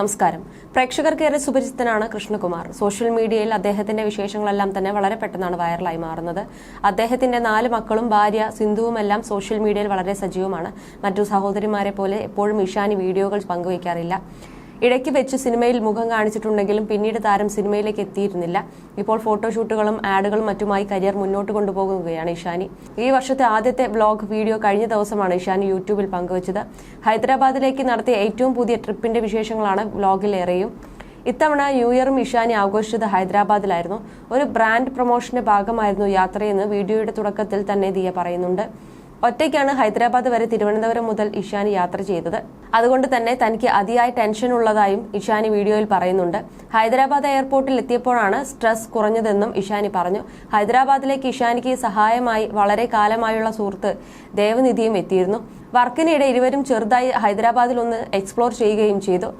നമസ്കാരം. പ്രേക്ഷകർക്കേറെ സുപരിചിതനാണ് കൃഷ്ണകുമാർ. സോഷ്യൽ മീഡിയയിൽ അദ്ദേഹത്തിന്റെ വിശേഷങ്ങളെല്ലാം തന്നെ വളരെ പെട്ടെന്നാണ് വൈറലായി മാറുന്നത്. അദ്ദേഹത്തിന്റെ നാല് മക്കളും ഭാര്യ സിന്ധുവുമെല്ലാം സോഷ്യൽ മീഡിയയിൽ വളരെ സജീവമാണ്. മറ്റു സഹോദരിമാരെ പോലെ എപ്പോഴും ഇഷാനി വീഡിയോകൾ പങ്കുവയ്ക്കാറില്ല. ഇടയ്ക്ക് വെച്ച് സിനിമയിൽ മുഖം കാണിച്ചിട്ടുണ്ടെങ്കിലും പിന്നീട് താരം സിനിമയിലേക്ക് എത്തിയിരുന്നില്ല. ഇപ്പോൾ ഫോട്ടോഷൂട്ടുകളും ആഡുകളും മറ്റുമായി കരിയർ മുന്നോട്ട് കൊണ്ടുപോകുകയാണ് ഇഷാനി. ഈ വർഷത്തെ ആദ്യത്തെ വ്ലോഗ് വീഡിയോ കഴിഞ്ഞ ദിവസമാണ് ഇഷാനി യൂട്യൂബിൽ പങ്കുവച്ചത്. ഹൈദരാബാദിലേക്ക് നടത്തിയ ഏറ്റവും പുതിയ ട്രിപ്പിന്റെ വിശേഷങ്ങളാണ് വ്ലോഗിലേറെയും. ഇത്തവണ ന്യൂ ഇയറും ഇഷാനി ആഘോഷിച്ചത് ഹൈദരാബാദിലായിരുന്നു. ഒരു ബ്രാൻഡ് പ്രൊമോഷന്റെ ഭാഗമായിരുന്നു യാത്രയെന്ന് വീഡിയോയുടെ തുടക്കത്തിൽ തന്നെ ദിയ പറയുന്നുണ്ട്. ഒറ്റയ്ക്കാണ് ഹൈദരാബാദ് വരെ തിരുവനന്തപുരം മുതൽ ഇഷാനി യാത്ര ചെയ്തത്. അതുകൊണ്ട് തന്നെ തനിക്ക് അതിയായ ടെൻഷൻ ഉള്ളതായും ഇഷാനി വീഡിയോയിൽ പറയുന്നുണ്ട്. ഹൈദരാബാദ് എയർപോർട്ടിൽ എത്തിയപ്പോഴാണ് സ്ട്രെസ് കുറഞ്ഞതെന്നും ഇഷാനി പറഞ്ഞു. ഹൈദരാബാദിലേക്ക് ഇഷാനിക്ക് സഹായമായി വളരെ കാലമായുള്ള സുഹൃത്ത് ദേവനിധിയും എത്തിയിരുന്നു. വർക്കിനിടെ ഇരുവരും ചെറുതായി ഹൈദരാബാദിൽ ഒന്ന് എക്സ്പ്ലോർ ചെയ്യുകയും ചെയ്തു.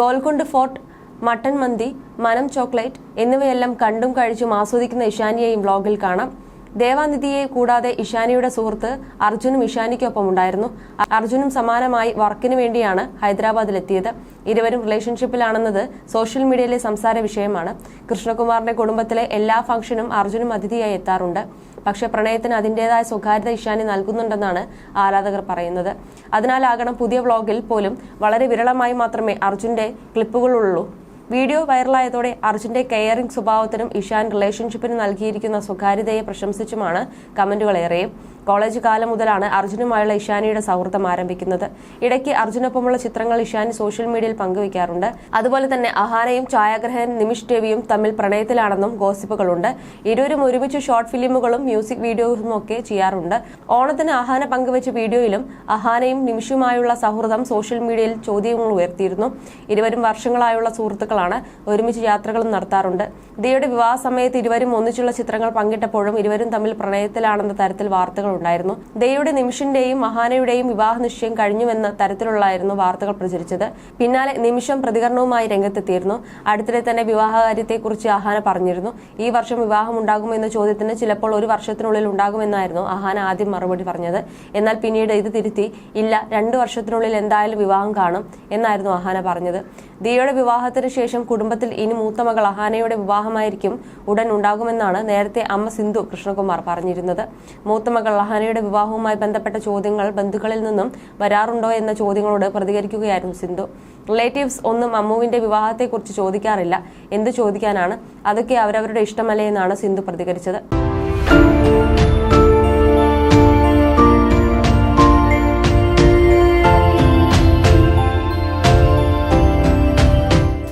ഗോൽക്കൊണ്ട് ഫോർട്ട് മട്ടൻ മന്തി മനം ചോക്ലേറ്റ് എന്നിവയെല്ലാം കണ്ടും കഴിച്ചും ആസ്വദിക്കുന്ന ഇഷാനിയെയും വ്ളോഗിൽ കാണാം. ദേവാനിധിയെ കൂടാതെ ഇഷാനിയുടെ സുഹൃത്ത് അർജുനും ഇഷാനിക്കൊപ്പം ഉണ്ടായിരുന്നു. അർജുനും സമാനമായി വർക്കിന് വേണ്ടിയാണ് ഹൈദരാബാദിലെത്തിയത്. ഇരുവരും റിലേഷൻഷിപ്പിലാണെന്നത് സോഷ്യൽ മീഡിയയിലെ സംസാര വിഷയമാണ്. കൃഷ്ണകുമാറിന്റെ കുടുംബത്തിലെ എല്ലാ ഫംഗ്ഷനും അർജുനും അതിഥിയായി എത്താറുണ്ട്. പക്ഷേ പ്രണയത്തിന് അതിന്റേതായ സ്വകാര്യത ഇഷാനി നൽകുന്നുണ്ടെന്നാണ് ആരാധകർ പറയുന്നത്. അതിനാലാകണം പുതിയ വ്ളോഗിൽ പോലും വളരെ വിരളമായി മാത്രമേ അർജുന്റെ ക്ലിപ്പുകളുള്ളൂ. വീഡിയോ വൈറലായതോടെ അർജുന്റെ കെയറിംഗ് സ്വഭാവത്തിനും ഇഷാൻ റിലേഷൻഷിപ്പിനും നൽകിയിരിക്കുന്ന സ്വകാര്യതയെ പ്രശംസിച്ചുമാണ് കമന്റുകളേറെയും കോളേജ് കാലം മുതലാണ് അർജുനുമായുള്ള ഇഷാനിയുടെ സൗഹൃദം ആരംഭിക്കുന്നത്. ഇടയ്ക്ക് അർജുനൊപ്പമുള്ള ചിത്രങ്ങൾ ഇഷാനി സോഷ്യൽ മീഡിയയിൽ പങ്കുവയ്ക്കാറുണ്ട്. അതുപോലെ തന്നെ അഹാനയും ഛായാഗ്രഹൻ നിമിഷ് രവിയും തമ്മിൽ പ്രണയത്തിലാണെന്നും ഗോസിപ്പുകളുണ്ട്. ഇരുവരും ഒരുമിച്ച് ഷോർട്ട് ഫിലിമുകളും മ്യൂസിക് വീഡിയോസും ഒക്കെ ചെയ്യാറുണ്ട്. ഓണത്തിന് അഹാന പങ്കുവച്ച വീഡിയോയിലും അഹാനയും നിമിഷുമായുള്ള സൗഹൃദം സോഷ്യൽ മീഡിയയിൽ ചോദ്യങ്ങൾ ഉയർത്തിയിരുന്നു. ഇരുവരും വർഷങ്ങളായുള്ള സുഹൃത്തുക്കളാണ് ഒരുമിച്ച് യാത്രകളും നടത്താറുണ്ട്. ദിയയുടെ വിവാഹ സമയത്ത് ഇരുവരും ഒന്നിച്ചുള്ള ചിത്രങ്ങൾ പങ്കിട്ടപ്പോഴും ഇരുവരും തമ്മിൽ പ്രണയത്തിലാണെന്ന തരത്തിൽ വാർത്തകൾ ഉണ്ടായിരുന്നു. ദയയുടെ നിമിഷിന്റെയും മഹാനയുടെയും വിവാഹ നിശ്ചയം കഴിഞ്ഞുവെന്ന തരത്തിലുള്ളായിരുന്നു വാർത്തകൾ പ്രചരിച്ചത്. പിന്നാലെ നിമിഷം പ്രതികരണവുമായി രംഗത്തെത്തിയിരുന്നു. അടുത്തിടെ തന്നെ വിവാഹകാര്യത്തെക്കുറിച്ച് അഹാന പറഞ്ഞിരുന്നു. ഈ വർഷം വിവാഹം ഉണ്ടാകുമെന്ന ചോദ്യത്തിന് ചിലപ്പോൾ ഒരു വർഷത്തിനുള്ളിൽ ഉണ്ടാകുമെന്നായിരുന്നു അഹാന ആദ്യം മറുപടി പറഞ്ഞത്. എന്നാൽ പിന്നീട് ഇത് തിരുത്തി ഇല്ല രണ്ടു വർഷത്തിനുള്ളിൽ എന്തായാലും വിവാഹം കാണും എന്നായിരുന്നു അഹാന പറഞ്ഞത്. ദിയയുടെ വിവാഹത്തിന് ശേഷം കുടുംബത്തിൽ ഇനി മൂത്ത മകൾ അഹാനയുടെ വിവാഹമായിരിക്കും ഉടൻ ഉണ്ടാകുമെന്നാണ് നേരത്തെ അമ്മ സിന്ധു കൃഷ്ണകുമാർ പറഞ്ഞിരുന്നത്. മൂത്ത മകൾ അഹാനയുടെ വിവാഹവുമായി ബന്ധപ്പെട്ട ചോദ്യങ്ങൾ ബന്ധുക്കളിൽ നിന്നും വരാറുണ്ടോ എന്ന ചോദ്യങ്ങളോട് പ്രതികരിക്കുകയായിരുന്നു സിന്ധു. റിലേറ്റീവ്സ് ഒന്നും അമ്മുവിന്റെ വിവാഹത്തെക്കുറിച്ച് ചോദിക്കാറില്ല. എന്ത് ചോദിക്കാനാണ്? അതൊക്കെ അവരവരുടെ ഇഷ്ടമല്ലേ എന്നാണ് സിന്ധു പ്രതികരിച്ചത്.